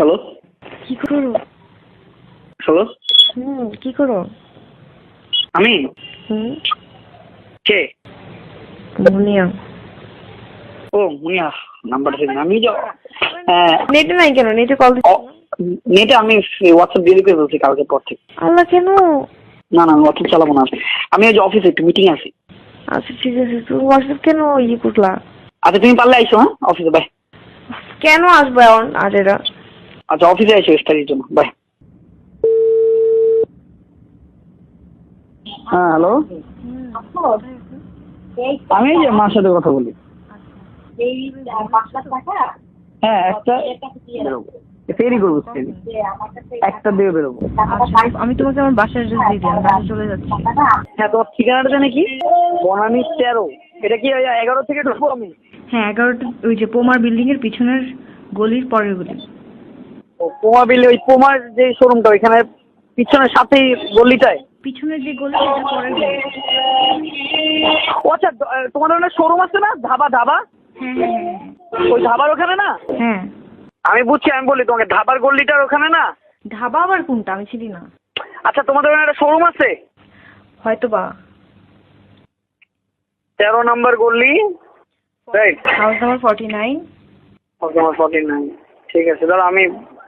Hello? কি করো? Hello? হুম কি করো? আমি? হুম। কে? মুনিয়া। ও মুনিয়া নাম্বারটা ঠিক আমি হ্যাঁ, নেটে নাই কেন? নেটে কল নেটে আমি হোয়াটসঅ্যাপ ডিলিট করে বলছি কালকে পর থেকে। আল্লাহ কেন? না না হোয়াটসঅ্যাপ চালাবো না। আমি আজ অফিসে একটু মিটিং আছি। আচ্ছা ঠিক আছে। তুমি হোয়াটসঅ্যাপ কেন ইয়ে করলা? আচ্ছা তুমি পারলে আইসো হ্যাঁ? অফিসে বাই কেন আসবে এখন? আজ এরা আচ্ছা অফিসে আইসো স্টাডির জন্য। বাই হ্যাঁ হ্যালো আমি এই যে মার সাথে কথা বলি। হ্যাঁ একটা ফেরি করব ফেরি একটা দিয়ে বেরোবো। আমি তোমাকে আমার বাসার অ্যাড্রেস দিয়ে দিই আমি বাসায় চলে যাচ্ছি। হ্যাঁ তোমার ঠিকানাটা জানে কি? বনানি তেরো। এটা কি এগারো থেকে ঢুকবো আমি? হ্যাঁ এগারোটা ওই যে পোমার বিল্ডিং এর পিছনের গলির পরের গলি। পোমা বিলে ওই পোমার যে শোরুমটা ওইখানে পিছনের সাথেই গলিটায়? পিছনের যে গলি সেটা পরের গলি। ও আচ্ছা তোমাদের ওখানে শোরুম আছে না? ধাবা ধাবা? হ্যাঁ হ্যাঁ হ্যাঁ। ওই ধাবার ওখানে না? হ্যাঁ। আমি বুঝছি আমি বলি তোমাকে ধাবার গল্লিটার ওখানে না? ধাবা আবার কোনটা? আমি চিনি না। আচ্ছা তোমাদের ওখানে একটা শোরুম আছে? হয়তো বা তেরো number গল্লি right house number forty nine তোমার ফর্টি নাইন ঠিক আছে দাদা আমি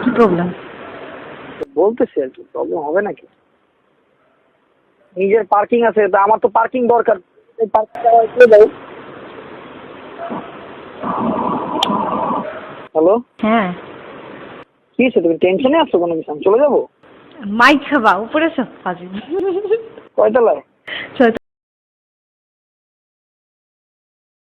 কি প্রবলেম বলতেছি আর কি প্রবলেম হবে নাকি? নিজের পার্কিং আছে তা আমার তো পার্কিং দরকার। এই পার্কিংটা করে দাও হ্যালো হ্যাঁ। কি হয়েছে তুমি টেনশনে আছো কোনো কিছু? আমি চলে যাব? মাইক খাবা উপরে সব কয়তলায়?